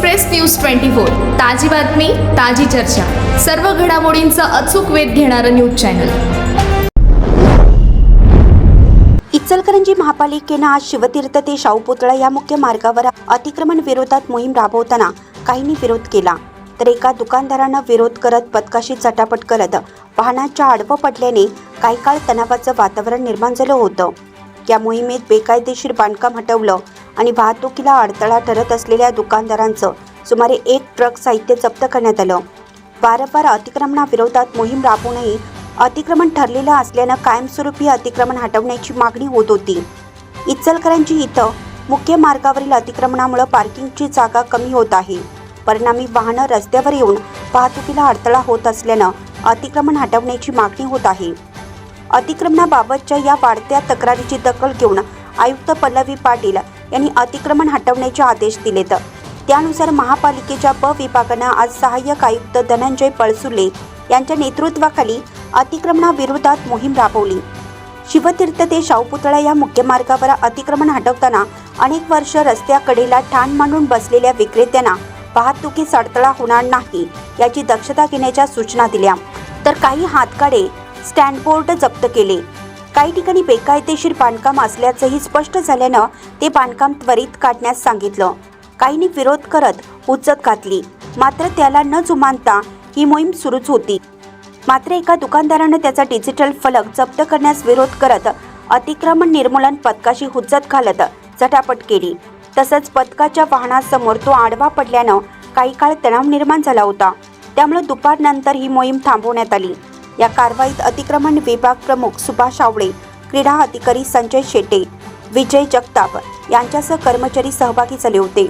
Express news twenty four. ताजी बातमी ताजी चर्चा. सर्व घडामोडींचा अचूक वेध घेणारं न्यूज चॅनल. इचलकरंजी महापालिकेनं आज शिवतीर्थ ते शाहू पुतळा या मुख्य मार्गावर अतिक्रमण विरोधात मोहीम राबवताना काहींनी विरोध केला. तर एका दुकानदारानं विरोध करत पथकाशी चटापट करत वाहनाच्या आडवं पडल्याने काही काळ तणावाचं वातावरण निर्माण झालं होतं. या मोहिमेत बेकायदेशीर बांधकाम हटवलं आणि वाहतुकीला अडथळा ठरत असलेल्या दुकानदारांचं सुमारे एक ट्रक साहित्य जप्त करण्यात आलं. वारंवार अतिक्रमणाविरोधात मोहीम राबवूनही अतिक्रमण ठरलेलं असल्यानं कायमस्वरूपी अतिक्रमण हटवण्याची मागणी होत होती. इचलकरांची इथं मुख्य मार्गावरील अतिक्रमणामुळे पार्किंगची जागा कमी होत आहे. परिणामी वाहनं रस्त्यावर येऊन वाहतुकीला अडथळा होत असल्यानं अतिक्रमण हटवण्याची मागणी होत आहे. अतिक्रमणाबाबतच्या या वाढत्या तक्रारीची दखल घेऊन आयुक्त पल्लवी पाटील यांनी अतिक्रमण हटवण्याचे आदेश दिलेत त्यानुसार महापालिकेच्या प विभागानं आज सहाय्यक आयुक्त धनंजय पळसुले यांच्या नेतृत्वाखाली अतिक्रमणाविरोधात मोहीम राबवली. शिवतीर्थ ते शाहूपुतळा या मुख्य मार्गावर अतिक्रमण हटवताना अनेक वर्ष रस्त्याकडेला ठाण मांडून बसलेल्या विक्रेत्यांना वाहतुकीस अडथळा होणार नाही याची दक्षता घेण्याच्या सूचना दिल्या. तर काही हातकाडे स्टँडबोर्ड जप्त केले. काही ठिकाणी बेकायदेशीर बांधकाम असल्याचंही स्पष्ट झाल्यानं ते बांधकाम त्वरित काढण्यास सांगितलं. काहींनी विरोध करत हुज्जत घातली. मात्र त्याला न जुमानता ही मोहीम सुरूच होती. मात्र एका दुकानदारानं त्याचा डिजिटल फलक जप्त करण्यास विरोध करत अतिक्रमण निर्मूलन पथकाशी हुज्जत घालत झटापट केली. तसंच पथकाच्या वाहनासमोर तो आडवा पडल्यानं काही काळ तणाव निर्माण झाला होता. त्यामुळे दुपारनंतर ही मोहीम थांबवण्यात आली. या कारवाईत अतिक्रमण विभाग प्रमुख सुभाष आवळे क्रीडा अधिकारी संजय शेटे विजय जगताप यांच्यासह कर्मचारी सहभागी झाले होते.